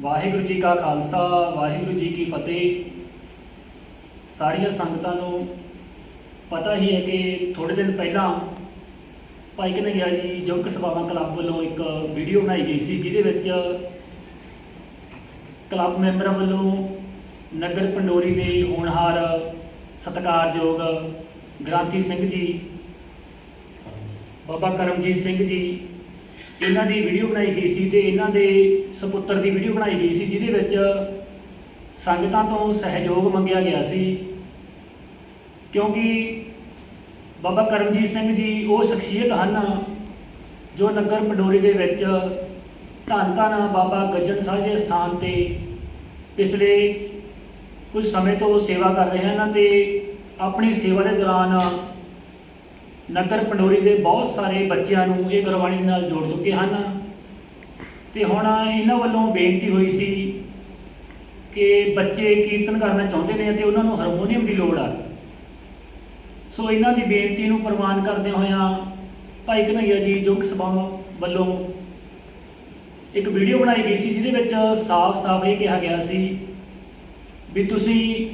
ਵਾਹਿਗੁਰੂ ਜੀ ਕਾ ਖਾਲਸਾ, ਵਾਹਿਗੁਰੂ ਜੀ ਕੀ ਫਤਿਹ। ਸਾਰੀਆਂ ਸੰਗਤਾਂ ਨੂੰ ਪਤਾ ਹੀ ਹੈ ਕਿ ਥੋੜੇ ਦਿਨ ਪਹਿਲਾਂ ਭਾਈ ਕਨਈਆ ਜੀ ਯੁਵਕ ਸਭਾਵਾਂ ਕਲੱਬ ਵੱਲੋਂ ਇੱਕ ਵੀਡੀਓ ਬਣਾਈ ਗਈ ਸੀ, ਜਿਹਦੇ ਵਿੱਚ ਕਲੱਬ ਮੈਂਬਰਾਂ ਵੱਲੋਂ ਨਗਰ ਪੰਡੋਰੀ ਦੇ ਹੋਣਹਾਰ ਸਤਿਕਾਰਯੋਗ ਗ੍ਰਾਂਥੀ ਸਿੰਘ ਜੀ, ਬਾਬਾ ਕਰਮਜੀਤ ਸਿੰਘ ਜੀ ਇਹਨਾਂ ਦੀ ਵੀਡੀਓ ਬਣਾਈ ਗਈ ਸੀ ਤੇ ਇਹਨਾਂ ਦੇ ਸੁਪੁੱਤਰ ਦੀ ਵੀਡੀਓ ਬਣਾਈ ਗਈ ਸੀ, ਜਿਹਦੇ ਵਿੱਚ ਸੰਗਤਾਂ ਤੋਂ ਸਹਿਯੋਗ ਮੰਗਿਆ ਗਿਆ ਸੀ। ਕਿਉਂਕਿ ਬਾਬਾ ਕਰਮਜੀਤ ਸਿੰਘ ਜੀ ਉਹ ਸ਼ਖਸੀਅਤ ਹਨ ਜੋ ਨਗਰ ਪੰਡੋਰੀ ਦੇ ਵਿੱਚ ਧੰਨ ਧੰਨ ਬਾਬਾ ਗੱਜਣ ਸਾਹਿਬ ਦੇ ਸਥਾਨ ਤੇ ਪਿਛਲੇ ਕੁਝ ਸਮੇਂ ਤੋਂ ਸੇਵਾ ਕਰ ਰਹੇ ਹਨ ਤੇ ਆਪਣੀ ਸੇਵਾ ਦੇ ਦੌਰਾਨ ਨਗਰ ਪੰਡੋਰੀ ਦੇ ਬਹੁਤ ਸਾਰੇ ਬੱਚਿਆਂ ਨੂੰ ਇਹ ਗੁਰਬਾਣੀ ਦੇ ਨਾਲ ਜੋੜ ਚੁੱਕੇ ਹਨ। ਤੇ ਹੁਣ ਇਹਨਾਂ ਵੱਲੋਂ ਬੇਨਤੀ ਹੋਈ ਸੀ ਕਿ ਬੱਚੇ ਕੀਰਤਨ ਕਰਨਾ ਚਾਹੁੰਦੇ ਨੇ ਅਤੇ ਉਹਨਾਂ ਨੂੰ ਹਾਰਮੋਨੀਅਮ ਦੀ ਲੋੜ ਆ। ਸੋ ਇਹਨਾਂ ਦੀ ਬੇਨਤੀ ਨੂੰ ਪ੍ਰਵਾਨ ਕਰਦੇ ਹੋਇਆਂ ਭਾਈ ਕਨਈਆ ਜੀ ਯੁਗ ਸਭਾ ਵੱਲੋਂ ਇੱਕ ਵੀਡੀਓ ਬਣਾਈ ਗਈ ਸੀ, ਜਿਹਦੇ ਵਿੱਚ ਸਾਫ਼-ਸਾਫ਼ ਇਹ ਕਿਹਾ ਗਿਆ ਸੀ ਵੀ ਤੁਸੀਂ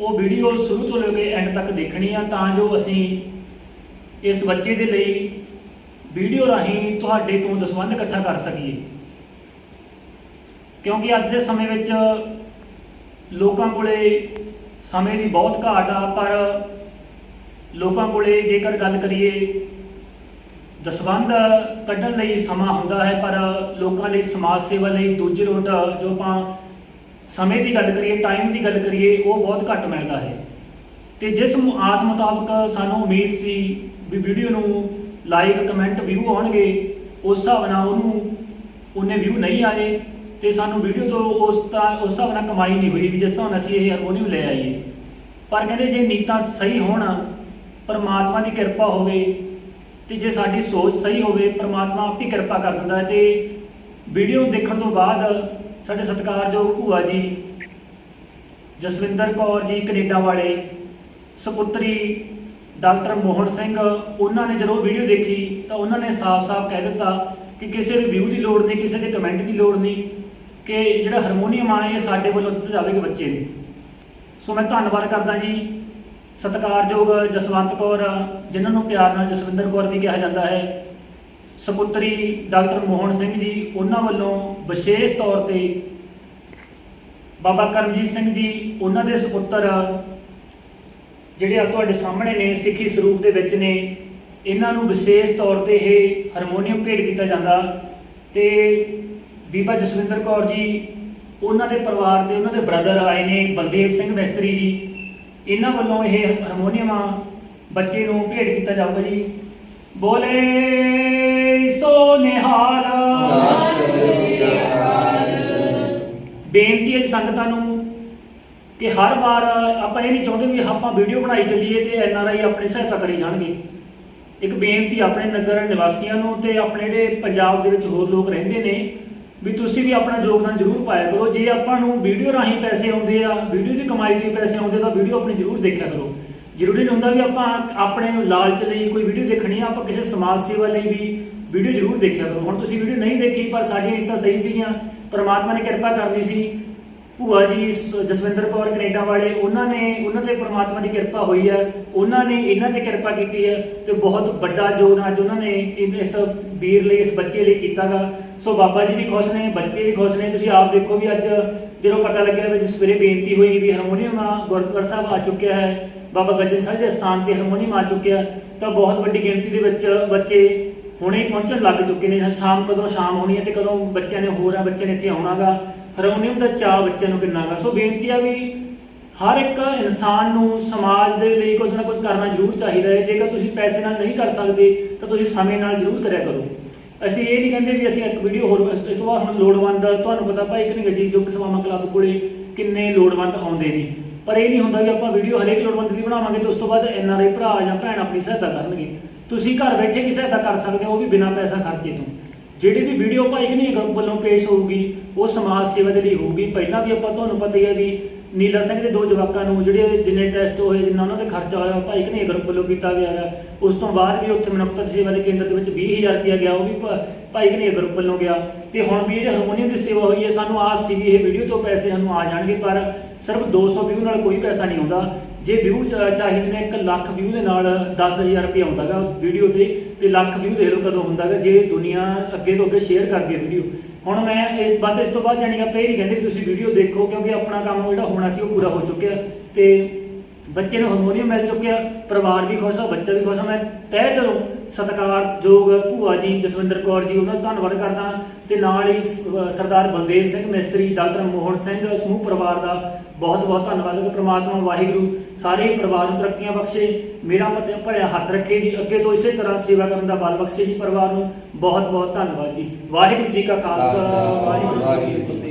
ਉਹ ਵੀਡੀਓ ਸ਼ੁਰੂ ਤੋਂ ਲੈ ਕੇ ਐਂਡ ਤੱਕ ਦੇਖਣੀ ਆ, ਤਾਂ ਜੋ ਅਸੀਂ ਇਸ ਬੱਚੇ ਦੇ ਲਈ ਵੀਡੀਓ ਰਾਹੀਂ ਤੁਹਾਡੇ ਤੋਂ ਦਸਵੰਧ ਇਕੱਠਾ ਕਰ ਸਕੀਏ। ਕਿਉਂਕਿ ਅੱਜ ਦੇ ਸਮੇਂ ਵਿੱਚ ਲੋਕਾਂ ਕੋਲੇ ਸਮੇਂ ਦੀ ਬਹੁਤ ਘਾਟ ਆ, ਪਰ ਲੋਕਾਂ ਕੋਲੇ ਜੇਕਰ ਗੱਲ ਕਰੀਏ, ਦਸਵੰਧ ਕੱਢਣ ਲਈ ਸਮਾਂ ਹੁੰਦਾ ਹੈ, ਪਰ ਲੋਕਾਂ ਲਈ ਸਮਾਜ ਸੇਵਾ ਲਈ ਦੂਜੇ ਰੋਟ ਜੋ ਆਪਾਂ ਸਮੇਂ ਦੀ ਗੱਲ ਕਰੀਏ ਟਾਈਮ ਦੀ ਗੱਲ ਕਰੀਏ, ਉਹ ਬਹੁਤ ਘੱਟ ਮਿਲਦਾ ਹੈ। ਤੇ ਜਿਸ ਆਸ ਮੁਤਾਬਕ ਸਾਨੂੰ ਉਮੀਦ ਸੀ ਵੀ ਵੀਡੀਓ ਨੂੰ ਲਾਈਕ ਕਮੈਂਟ ਵਿਊ ਆਉਣਗੇ, ਉਸ ਹਿਸਾਬ ਨਾਲ ਉਹਨੂੰ, ਉਹਨੇ ਵਿਊ ਨਹੀਂ ਆਏ ਤੇ ਸਾਨੂੰ ਵੀਡੀਓ ਤੋਂ ਉਸ ਤਾਂ, ਉਸ ਹਿਸਾਬ ਨਾਲ ਕਮਾਈ ਨਹੀਂ ਹੋਈ ਵੀ ਜਿਸ ਹਿਸਾਬ ਨਾਲ ਅਸੀਂ ਇਹ ਹਾਰਮੋਨੀਅਮ ਲੈ ਆਈਏ। ਪਰ ਕਹਿੰਦੇ ਜੇ ਨੀਤਾਂ ਸਹੀ ਹੋਣ, ਪਰਮਾਤਮਾ ਦੀ ਕਿਰਪਾ ਹੋਵੇ ਤੇ ਜੇ ਸਾਡੀ ਸੋਚ ਸਹੀ ਹੋਵੇ, ਪਰਮਾਤਮਾ ਆਪ ਹੀ ਕਿਰਪਾ ਕਰ ਦਿੰਦਾ ਹੈ ਤੇ ਵੀਡੀਓ ਦੇਖਣ ਤੋਂ ਬਾਅਦ ਸਾਡੇ ਸਤਿਕਾਰਯੋਗ ਭੂਆ ਜੀ ਜਸਵਿੰਦਰ ਕੌਰ ਜੀ ਕੈਨੇਡਾ ਵਾਲੇ ਸਪੁੱਤਰੀ ਡਾਕਟਰ ਮੋਹਨ ਸਿੰਘ, ਉਹਨਾਂ ਨੇ ਜਦੋਂ ਵੀਡੀਓ ਦੇਖੀ ਤਾਂ ਉਹਨਾਂ ਨੇ ਸਾਫ਼-ਸਾਫ਼ ਕਹਿ ਦਿੱਤਾ ਕਿ ਕਿਸੇ ਰਿਵਿਊ ਦੀ ਲੋੜ ਨਹੀਂ, ਕਿਸੇ ਦੇ ਕਮੈਂਟ ਦੀ ਲੋੜ ਨਹੀਂ ਕਿ ਜਿਹੜਾ ਹਾਰਮੋਨੀਅਮ ਆ, ਇਹ ਸਾਡੇ ਵੱਲੋਂ ਦਿੱਤਾ ਜਾਵੇਗਾ ਬੱਚੇ ਨੂੰ। ਸੋ ਮੈਂ ਧੰਨਵਾਦ ਕਰਦਾ ਜੀ, ਸਤਿਕਾਰਯੋਗ ਜਸਵੰਤ ਕੌਰ, ਜਿਨ੍ਹਾਂ ਨੂੰ ਪਿਆਰ ਨਾਲ ਜਸਵਿੰਦਰ ਕੌਰ ਵੀ ਕਿਹਾ ਜਾਂਦਾ ਹੈ। ਸਪੁੱਤਰੀ ਡਾਕਟਰ ਮੋਹਨ ਸਿੰਘ ਜੀ, ਉਹਨਾਂ ਵੱਲੋਂ ਵਿਸ਼ੇਸ਼ ਤੌਰ ਤੇ ਬਾਬਾ ਕਰਮਜੀਤ ਸਿੰਘ ਜੀ, ਉਹਨਾਂ ਦੇ ਸੁਪੁੱਤਰ ਜਿਹੜੇ ਆ ਤੁਹਾਡੇ ਸਾਹਮਣੇ ਨੇ ਸਿੱਖੀ ਸਰੂਪ ਦੇ ਵਿੱਚ ਨੇ ਇਹਨਾਂ ਨੂੰ ਵਿਸ਼ੇਸ਼ ਤੌਰ ਤੇ ਇਹ ਹਾਰਮੋਨੀਅਮ ਭੇਟ ਕੀਤਾ ਜਾਂਦਾ। ਤੇ ਬੀਬਾ ਜਸਵਿੰਦਰ ਕੌਰ ਜੀ ਉਹਨਾਂ ਦੇ ਪਰਿਵਾਰ ਦੇ ਉਹਨਾਂ ਦੇ ਬ੍ਰਦਰ ਆਏ ਨੇ ਬਲਦੇਵ ਸਿੰਘ ਮਿਸਤਰੀ ਜੀ। ਇਹਨਾਂ ਵੱਲੋਂ ਇਹ ਹਾਰਮੋਨੀਅਮ ਬੱਚੇ ਨੂੰ ਭੇਟ ਕੀਤਾ ਜਾਊਗਾ ਜੀ। ਬੋਲੇ ਸੋ ਨਿਹਾਲ। ਬੇਨਤੀ ਹੈ ਸੰਗਤਾਂ ਨੂੰ ਕਿ ਹਰ ਵਾਰ ਆਪਾਂ ਇਹ ਨਹੀਂ ਚਾਹੁੰਦੇ ਵੀ ਆਪਾਂ ਵੀਡੀਓ ਬਣਾਈ ਚੱਲੀਏ ਤੇ ਐਨ ਆਰ ਆਈ ਆਪਣੀ ਸਹਾਇਤਾ ਕਰੀ ਜਾਣਗੇ। ਇੱਕ ਬੇਨਤੀ ਆਪਣੇ ਨਗਰ ਨਿਵਾਸੀਆਂ ਨੂੰ ਤੇ ਆਪਣੇ ਜਿਹੜੇ ਪੰਜਾਬ ਦੇ ਵਿੱਚ ਹੋਰ ਲੋਕ ਰਹਿੰਦੇ ਨੇ ਵੀ ਤੁਸੀਂ ਵੀ ਆਪਣਾ ਯੋਗਦਾਨ ਜ਼ਰੂਰ ਪਾਇਆ ਕਰੋ। ਜੇ ਆਪਾਂ ਨੂੰ ਵੀਡੀਓ ਰਾਹੀਂ ਪੈਸੇ ਆਉਂਦੇ ਆ, ਵੀਡੀਓ ਦੀ ਕਮਾਈ ਤੋਂ ਪੈਸੇ ਆਉਂਦੇ ਤਾਂ ਵੀਡੀਓ ਆਪਣੀ ਜ਼ਰੂਰ ਦੇਖਿਆ ਕਰੋ। ਜ਼ਰੂਰੀ ਨਹੀਂ ਹੁੰਦਾ ਵੀ ਆਪਾਂ ਆਪਣੇ ਲਾਲਚ ਲਈ ਕੋਈ ਵੀਡੀਓ ਦੇਖਣੀ ਆ, ਆਪਾਂ ਕਿਸੇ ਸਮਾਜ ਸੇਵਾ ਲਈ ਵੀ ਵੀਡੀਓ ਜ਼ਰੂਰ ਦੇਖਿਆ ਕਰੋ। ਹੁਣ ਤੁਸੀਂ ਵੀਡੀਓ ਨਹੀਂ ਦੇਖੀ, ਪਰ ਸਾਡੀਆਂ ਨੀਤਾਂ ਸਹੀ ਸੀਗੀਆਂ, ਪਰਮਾਤਮਾ ਨੇ ਕਿਰਪਾ ਕਰਨੀ ਸੀ। ਭੂਆ ਜੀ, ਸ- ਜਸਵਿੰਦਰ ਕੌਰ ਕੈਨੇਡਾ ਵਾਲੇ, ਉਹਨਾਂ ਨੇ, ਉਹਨਾਂ ਤੇ ਪ੍ਰਮਾਤਮਾ ਦੀ ਕਿਰਪਾ ਹੋਈ ਹੈ ਉਹਨਾਂ ਨੇ ਇਹਨਾਂ ਤੇ ਕਿਰਪਾ ਕੀਤੀ ਹੈ ਤੇ ਬਹੁਤ ਵੱਡਾ ਯੋਗਦਾਨ ਅੱਜ ਉਹਨਾਂ ਨੇ ਇਨ- ਇਸ ਵੀਰ ਲਈ, ਇਸ ਬੱਚੇ ਲਈ ਕੀਤਾਗਾ ਸੋ ਬਾਬਾ ਜੀ ਵੀ ਖੁਸ਼ ਨੇ, ਬੱਚੇ ਵੀ ਖੁਸ਼ ਨੇ। ਤੁਸੀਂ ਆਪ ਦੇਖੋ ਵੀ ਅੱਜ ਜਦੋਂ ਪਤਾ ਲੱਗਿਆ ਵੀ ਸਵੇਰੇ ਬੇਨਤੀ ਹੋਈ ਵੀ ਹਾਰਮੋਨੀਅਮ ਆ, ਗੁਰਦੁਆਰਾ ਸਾਹਿਬ ਆ ਚੁੱਕਿਆ ਹੈ। ਬਾਬਾ ਗੱਜਨ ਸਾਹਿਬ ਦੇ ਸਥਾਨ ਤੇ ਹਾਰਮੋਨੀਅਮ ਆ ਚੁੱਕਿਆ। ਤਾਂ ਬਹੁਤ ਵੱਡੀ ਗਿਣਤੀ ਦੇ ਵਿੱਚ ਬੱਚੇ ਹੁਣੇ ਹੀ ਪਹੁੰਚਣ ਲੱਗ ਚੁੱਕੇ ਨੇ। ਸ਼ਾਮ ਕਦੋਂ ਸ਼ਾਮ ਹੋਣੀ ਹੈ ਤੇ ਕਦੋਂ ਬੱਚਿਆਂ ਨੇ ਹੋਰ ਆ, ਬੱਚਿਆਂ ਨੇ ਇੱਥੇ ਆਉਣਾਗਾ ਹਾਰਮੋਨੀਅਮ ਦਾ ਚਾਹ ਬੱਚਿਆਂ ਨੂੰ ਕਿੰਨਾ ਗਾ ਸੋ ਬੇਨਤੀ ਆ ਵੀ ਹਰ ਇੱਕ ਇਨਸਾਨ ਨੂੰ ਸਮਾਜ ਦੇ ਲਈ ਕੁਝ ਨਾ ਕੁਝ ਕਰਨਾ ਜ਼ਰੂਰ ਚਾਹੀਦਾ ਹੈ। ਜੇਕਰ ਤੁਸੀਂ ਪੈਸੇ ਨਾਲ ਨਹੀਂ ਕਰ ਸਕਦੇ, ਤਾਂ ਤੁਸੀਂ ਸਮੇਂ ਨਾਲ ਜ਼ਰੂਰ ਕਰਿਆ ਕਰੋ। ਅਸੀਂ ਇਹ ਨਹੀਂ ਕਹਿੰਦੇ ਵੀ ਅਸੀਂ ਇੱਕ ਵੀਡੀਓ ਹੋਰ, ਇਸ ਤੋਂ ਬਾਅਦ ਹੁਣ ਲੋੜਵੰਦ, ਤੁਹਾਨੂੰ ਪਤਾ ਭਾਈ ਕਿ ਨਹੀਂ ਗੱਜੀ ਜੋ ਸਮਾਮਾ ਕਲੱਬ ਕੋਲੇ ਕਿੰਨੇ ਲੋੜਵੰਦ ਆਉਂਦੇ ਨੇ। ਪਰ ਇਹ ਨਹੀਂ ਹੁੰਦਾ ਵੀ ਆਪਾਂ ਵੀਡੀਓ ਹਰੇਕ ਲੋੜਵੰਦ ਦੀ ਬਣਾਵਾਂਗੇ ਤੇ ਉਸ ਤੋਂ ਬਾਅਦ ਐਨ ਆਰ ਆਈ ਭਰਾ ਜਾਂ ਭੈਣ ਆਪਣੀ ਸਹਾਇਤਾ ਕਰਨਗੇ। ਤੁਸੀਂ ਘਰ ਬੈਠੇ ਵੀ ਸਹਾਇਤਾ ਕਰ ਸਕਦੇ ਹੋ, ਉਹ ਵੀ ਬਿਨਾਂ ਪੈਸਾ ਖਰਚੇ ਤੋਂ। ਜਿਹੜੀ ਵੀ ਵੀਡੀਓ ਭਾਈ ਕਿ ਨਹੀਂ ਗਰੁੱਪ ਵੱਲੋਂ ਪੇਸ਼ ਹੋਊਗੀ, ਉਹ ਸਮਾਜ ਸੇਵਾ ਦੇ ਲਈ ਹੋਊਗੀ। ਪਹਿਲਾਂ ਵੀ ਆਪਾਂ ਤੁਹਾਨੂੰ ਪਤਾ ਹੀ ਹੈ ਵੀ ਨੀਲਾ ਸਿੰਘ ਦੇ ਦੋ ਜਵਾਕਾਂ ਨੂੰ ਜਿਹੜੇ ਜਿੰਨੇ ਟੈਸਟ ਹੋਏ, ਜਿੰਨਾ ਉਹਨਾਂ ਤੇ ਖਰਚਾ ਹੋਇਆ, ਭਾਈ ਕਨੇ ਗਰੁੱਪ ਵੱਲੋਂ ਕੀਤਾ ਗਿਆ ਹੈ ਉਸ ਤੋਂ ਬਾਅਦ ਵੀ ਉੱਥੇ ਮਨੁੱਖਤਾ ਸੇਵਾ ਦੇ ਕੇਂਦਰ ਦੇ ਵਿੱਚ 20000 ਰੁਪਇਆ ਗਿਆ, ਉਹ ਵੀ ਭਾਈ ਕਨੇ ਗਰੁੱਪ ਵੱਲੋਂ ਗਿਆ। ਤੇ ਹੁਣ ਵੀ ਜਿਹੜੇ ਹਾਰਮੋਨੀਅਮ ਦੀ ਸੇਵਾ ਹੋਈ ਹੈ, ਸਾਨੂੰ ਆਸ ਸੀ ਵੀ ਇਹ ਵੀਡੀਓ ਤੋਂ ਪੈਸੇ ਸਾਨੂੰ ਆ ਜਾਣਗੇ, ਪਰ ਸਿਰਫ 200 ਵਿਊ ਨਾਲ ਕੋਈ ਪੈਸਾ ਨਹੀਂ ਆਉਂਦਾ। ਜੇ ਵਿਊ ਚਾਹੀਦੇ ਨੇ 1 ਲੱਖ ਵਿਊ ਦੇ ਨਾਲ 10000 ਰੁਪਏ ਆਉਂਦਾਗਾ ਵੀਡੀਓ ਤੇ ਤੇ ਲੱਖ ਵਿਊ ਦੇ ਲੋ ਕਦੋਂ ਹੁੰਦਾਗਾ ਜੇ ਦੁਨੀਆ ਅੱਗੇ ਤੋਂ ਅੱਗੇ ਸ਼ੇਅਰ ਕਰਦੀ ਹੈ ਵੀਡੀਓ। ਹੁਣ ਮੈਂ ਇਸ, ਬਸ ਇਸ ਤੋਂ ਬਾਅਦ ਜਾਣੀ ਆਪਾਂ ਇਹ ਨਹੀਂ ਕਹਿੰਦੇ ਵੀ ਤੁਸੀਂ ਵੀਡੀਓ ਦੇਖੋ ਕਿਉਂਕਿ ਆਪਣਾ ਕੰਮ ਜਿਹੜਾ ਹੋਣਾ ਸੀ ਉਹ ਪੂਰਾ ਹੋ ਚੁੱਕਿਆ ਤੇ ਬੱਚੇ ਨੂੰ ਹਾਰਮੋਨੀਅਮ ਮਿਲ ਚੁੱਕਿਆ ਪਰਿਵਾਰ ਵੀ ਖੁਸ਼ ਆ ਬੱਚਾ ਵੀ ਖੁਸ਼ ਆ ਮੈਂ ਤਹਿ ਦਿਲੋਂ ਸਤਿਕਾਰਯੋਗ ਭੂਆ ਜੀ ਜਸਵਿੰਦਰ ਕੌਰ ਜੀ ਉਹਨਾਂ ਦਾ ਧੰਨਵਾਦ ਕਰਦਾ ਤੇ ਨਾਲ ਹੀ ਸਰਦਾਰ ਬਲਦੇਵ ਸਿੰਘ ਮਿਸਤਰੀ ਡਾਕਟਰ ਮੋਹਨ ਸਿੰਘ ਸਮੂਹ ਪਰਿਵਾਰ ਦਾ ਬਹੁਤ ਬਹੁਤ ਧੰਨਵਾਦ। ਕਿ ਪ੍ਰਮਾਤਮਾ ਵਾਹਿਗੁਰੂ ਸਾਰੇ ਹੀ ਪਰਿਵਾਰ ਨੂੰ ਤਰੱਕੀਆਂ ਬਖਸ਼ੇ ਮੇਰਾ ਪਤ ਭਰਿਆ ਹੱਥ ਰੱਖੇ ਜੀ। ਅੱਗੇ ਤੋਂ ਇਸੇ ਤਰ੍ਹਾਂ ਸੇਵਾ ਕਰਨ ਦਾ ਬਲ ਬਖਸ਼ੇ ਜੀ ਪਰਿਵਾਰ ਨੂੰ। ਬਹੁਤ ਬਹੁਤ ਧੰਨਵਾਦ ਜੀ। ਵਾਹਿਗੁਰੂ ਜੀ ਕਾ ਖਾਲਸਾ ਵਾਹਿਗੁਰੂ ਜੀ ਕੀ ਫਤਿਹ।